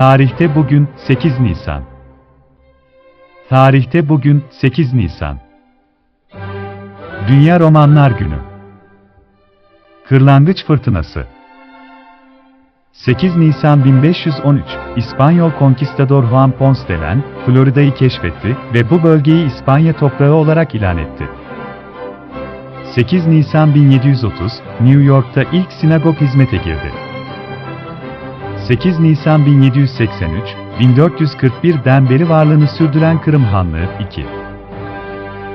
Tarihte bugün 8 Nisan. Tarihte bugün 8 Nisan. Dünya Romanlar Günü. Kırlangıç Fırtınası. 8 Nisan 1513, İspanyol konkistador Juan Ponce de Leon, Florida'yı keşfetti ve bu bölgeyi İspanya toprağı olarak ilan etti. 8 Nisan 1730, New York'ta ilk sinagog hizmete girdi. 8 Nisan 1783, 1441'den beri varlığını sürdüren Kırım Hanlığı 2.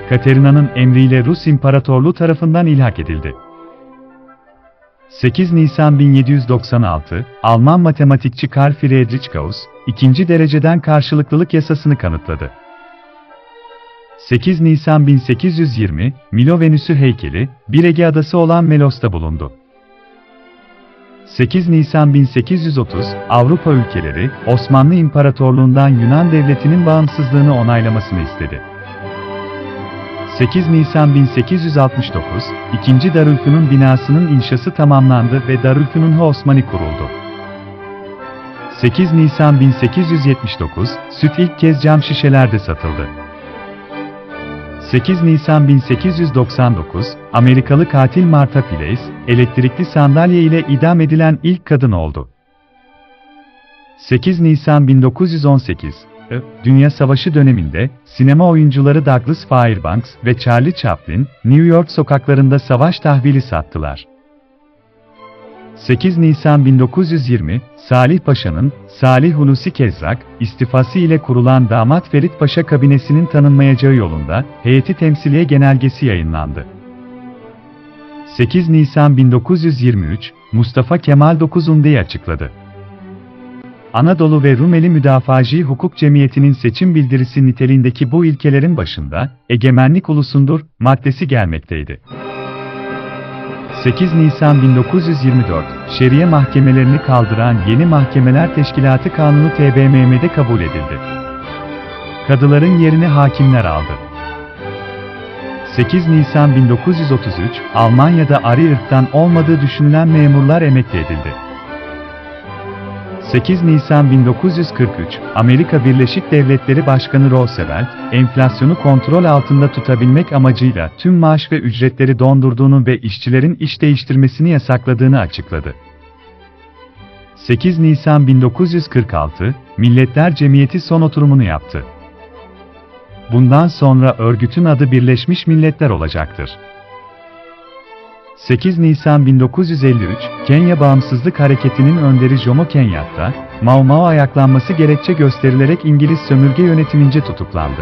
Katerina'nın emriyle Rus İmparatorluğu tarafından ilhak edildi. 8 Nisan 1796, Alman matematikçi Carl Friedrich Gauss, ikinci dereceden karşılıklılık yasasını kanıtladı. 8 Nisan 1820, Milo Venüsü heykeli, bir Ege adası olan Melos'ta bulundu. 8 Nisan 1830, Avrupa ülkeleri, Osmanlı İmparatorluğundan Yunan Devleti'nin bağımsızlığını onaylamasını istedi. 8 Nisan 1869, II. Darülfünun binasının inşası tamamlandı ve Darülfünun Osmani kuruldu. 8 Nisan 1879, süt ilk kez cam şişelerde satıldı. 8 Nisan 1899, Amerikalı katil Martha Files, elektrikli sandalye ile idam edilen ilk kadın oldu. 8 Nisan 1918, Ö, Dünya Savaşı döneminde, sinema oyuncuları Douglas Fairbanks ve Charlie Chaplin, New York sokaklarında savaş tahvili sattılar. 8 Nisan 1920, Salih Paşa'nın, Salih Hulusi Kezrak, istifası ile kurulan Damat Ferit Paşa kabinesinin tanınmayacağı yolunda, heyeti temsiliye genelgesi yayınlandı. 8 Nisan 1923, Mustafa Kemal Dokuzunde'yi açıkladı. Anadolu ve Rumeli Müdafacı Hukuk Cemiyeti'nin seçim bildirisi niteliğindeki bu ilkelerin başında, egemenlik ulusundur, maddesi gelmekteydi. 8 Nisan 1924, Şeriye mahkemelerini kaldıran Yeni Mahkemeler Teşkilatı Kanunu TBMM'de kabul edildi. Kadıların yerini hakimler aldı. 8 Nisan 1933, Almanya'da arı ırktan olmadığı düşünülen memurlar emekli edildi. 8 Nisan 1943, Amerika Birleşik Devletleri Başkanı Roosevelt, enflasyonu kontrol altında tutabilmek amacıyla tüm maaş ve ücretleri dondurduğunu ve işçilerin iş değiştirmesini yasakladığını açıkladı. 8 Nisan 1946, Milletler Cemiyeti son oturumunu yaptı. Bundan sonra örgütün adı Birleşmiş Milletler olacaktır. 8 Nisan 1953, Kenya Bağımsızlık Hareketi'nin önderi Jomo Kenyatta, Mau Mau ayaklanması gerekçe gösterilerek İngiliz sömürge yönetimince tutuklandı.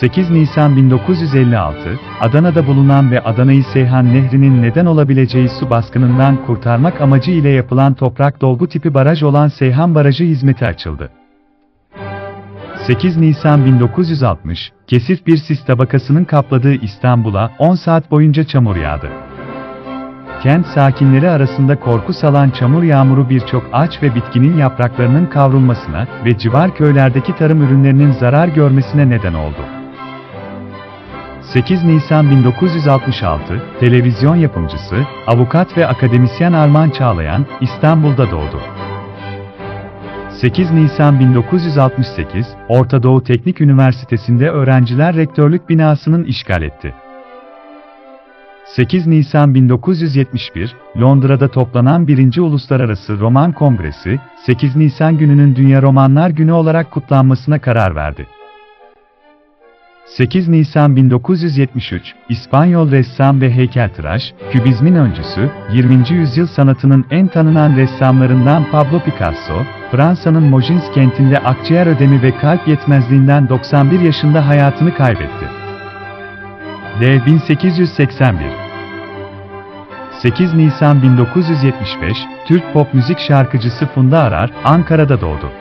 8 Nisan 1956, Adana'da bulunan ve Adana'yı Seyhan Nehri'nin neden olabileceği su baskınından kurtarmak amacı ile yapılan toprak dolgu tipi baraj olan Seyhan Barajı hizmeti açıldı. 8 Nisan 1960, kesif bir sis tabakasının kapladığı İstanbul'a 10 saat boyunca çamur yağdı. Kent sakinleri arasında korku salan çamur yağmuru birçok ağaç ve bitkinin yapraklarının kavrulmasına ve civar köylerdeki tarım ürünlerinin zarar görmesine neden oldu. 8 Nisan 1966, televizyon yapımcısı, avukat ve akademisyen Arman Çağlayan, İstanbul'da doğdu. 8 Nisan 1968, Orta Doğu Teknik Üniversitesi'nde öğrenciler rektörlük binasının işgal etti. 8 Nisan 1971, Londra'da toplanan 1. Uluslararası Roman Kongresi, 8 Nisan gününün Dünya Romanlar Günü olarak kutlanmasına karar verdi. 8 Nisan 1973, İspanyol ressam ve heykeltıraş, Kübizmin öncüsü, 20. yüzyıl sanatının en tanınan ressamlarından Pablo Picasso, Fransa'nın Mougins kentinde akciğer ödemi ve kalp yetmezliğinden 91 yaşında hayatını kaybetti. D. 1881 8 Nisan 1975, Türk pop müzik şarkıcısı Funda Arar, Ankara'da doğdu.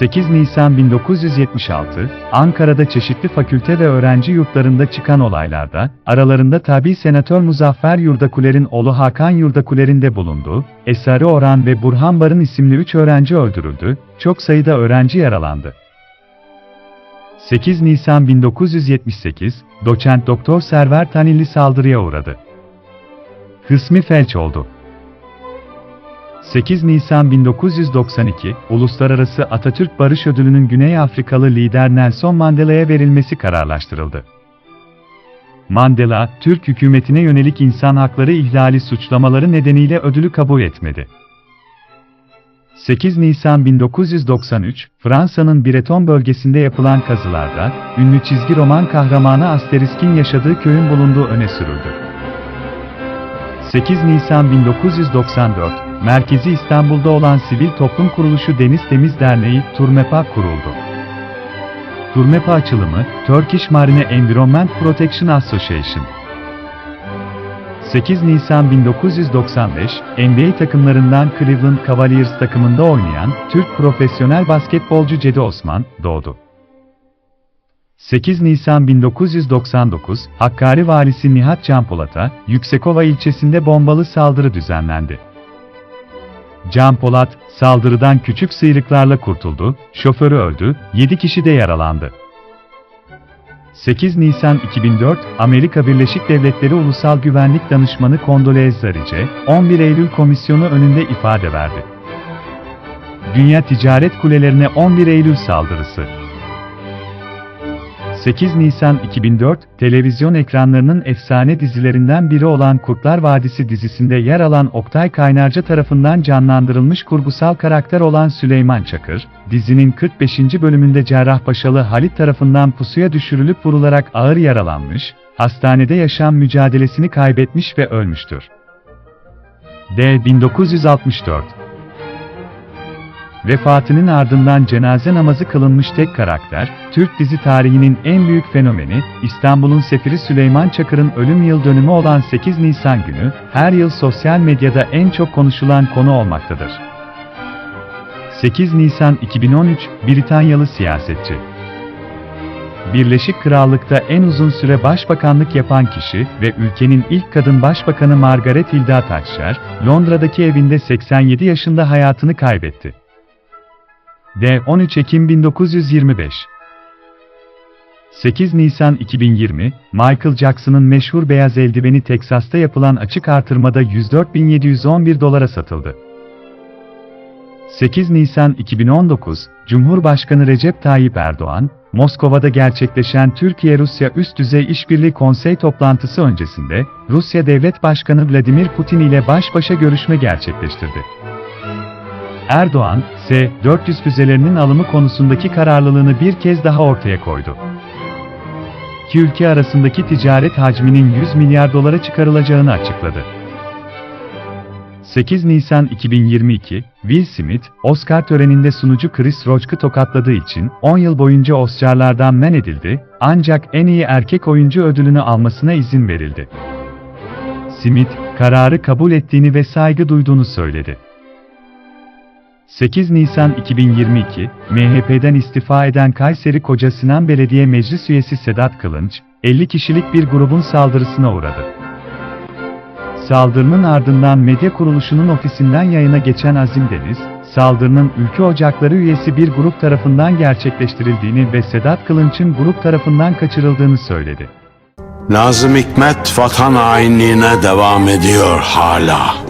8 Nisan 1976, Ankara'da çeşitli fakülte ve öğrenci yurtlarında çıkan olaylarda, aralarında tabi senatör Muzaffer Yurdakuler'in oğlu Hakan Yurdakuler'in de bulunduğu, Esari Orhan ve Burhan Barın isimli 3 öğrenci öldürüldü, çok sayıda öğrenci yaralandı. 8 Nisan 1978, doçent doktor Server Tanilli saldırıya uğradı. Kısmi felç oldu. 8 Nisan 1992, Uluslararası Atatürk Barış Ödülü'nün Güney Afrikalı lider Nelson Mandela'ya verilmesi kararlaştırıldı. Mandela, Türk hükümetine yönelik insan hakları ihlali suçlamaları nedeniyle ödülü kabul etmedi. 8 Nisan 1993, Fransa'nın Breton bölgesinde yapılan kazılarda, ünlü çizgi roman kahramanı Asterisk'in yaşadığı köyün bulunduğu öne sürüldü. 8 Nisan 1994, merkezi İstanbul'da olan sivil toplum kuruluşu Deniz Temiz Derneği, TURMEPA kuruldu. TURMEPA açılımı, Turkish Marine Environment Protection Association. 8 Nisan 1995, NBA takımlarından Cleveland Cavaliers takımında oynayan Türk profesyonel basketbolcu Cedi Osman doğdu. 8 Nisan 1999, Hakkari valisi Nihat Canpolat'a, Yüksekova ilçesinde bombalı saldırı düzenlendi. Can Polat, saldırıdan küçük sıyrıklarla kurtuldu, şoförü öldü, 7 kişi de yaralandı. 8 Nisan 2004, Amerika Birleşik Devletleri Ulusal Güvenlik Danışmanı Condoleezza Rice, 11 Eylül Komisyonu önünde ifade verdi. Dünya Ticaret Kulelerine 11 Eylül saldırısı 8 Nisan 2004, televizyon ekranlarının efsane dizilerinden biri olan Kurtlar Vadisi dizisinde yer alan Oktay Kaynarca tarafından canlandırılmış kurgusal karakter olan Süleyman Çakır, dizinin 45. bölümünde Cerrahpaşalı Halit tarafından pusuya düşürülüp vurularak ağır yaralanmış, hastanede yaşam mücadelesini kaybetmiş ve ölmüştür. D. 1964 Vefatının ardından cenaze namazı kılınmış tek karakter, Türk dizi tarihinin en büyük fenomeni, İstanbul'un sefiri Süleyman Çakır'ın ölüm yıl dönümü olan 8 Nisan günü, her yıl sosyal medyada en çok konuşulan konu olmaktadır. 8 Nisan 2013, Britanyalı siyasetçi. Birleşik Krallık'ta en uzun süre başbakanlık yapan kişi ve ülkenin ilk kadın başbakanı Margaret Hilda Thatcher, Londra'daki evinde 87 yaşında hayatını kaybetti. D. 13 Ekim 1925 8 Nisan 2020, Michael Jackson'ın meşhur beyaz eldiveni Teksas'ta yapılan açık artırmada 104.711 dolara satıldı. 8 Nisan 2019, Cumhurbaşkanı Recep Tayyip Erdoğan, Moskova'da gerçekleşen Türkiye-Rusya Üst Düzey İşbirliği Konsey toplantısı öncesinde, Rusya Devlet Başkanı Vladimir Putin ile baş başa görüşme gerçekleştirdi. Erdoğan, S-400 füzelerinin alımı konusundaki kararlılığını bir kez daha ortaya koydu. İki ülke arasındaki ticaret hacminin 100 milyar dolara çıkarılacağını açıkladı. 8 Nisan 2022, Will Smith, Oscar töreninde sunucu Chris Rock'ı tokatladığı için 10 yıl boyunca Oscar'lardan men edildi, ancak en iyi erkek oyuncu ödülünü almasına izin verildi. Smith, kararı kabul ettiğini ve saygı duyduğunu söyledi. 8 Nisan 2022, MHP'den istifa eden Kayseri Koca Sinan Belediye Meclis Üyesi Sedat Kılınç, 50 kişilik bir grubun saldırısına uğradı. Saldırının ardından medya kuruluşunun ofisinden yayına geçen Azim Deniz, saldırının Ülke Ocakları üyesi bir grup tarafından gerçekleştirildiğini ve Sedat Kılınç'ın grup tarafından kaçırıldığını söyledi. Nazım Hikmet vatan hainliğine devam ediyor hala.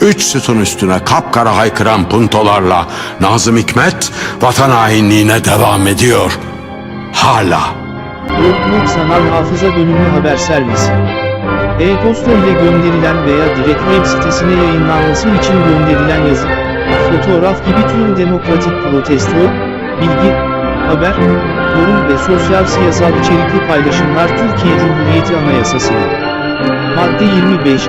üç sütun üstüne kapkara haykıran puntolarla Nazım Hikmet vatan hainliğine devam ediyor. Hala. Yokluk Sanal Hafıza Bölümü Haber Servisi E-posta ile gönderilen veya direkt web sitesine yayınlanması için gönderilen yazı, fotoğraf gibi tüm demokratik protesto, bilgi, haber, yorum ve sosyal siyasal içerikli paylaşımlar Türkiye Cumhuriyeti Anayasası'na. Madde 25,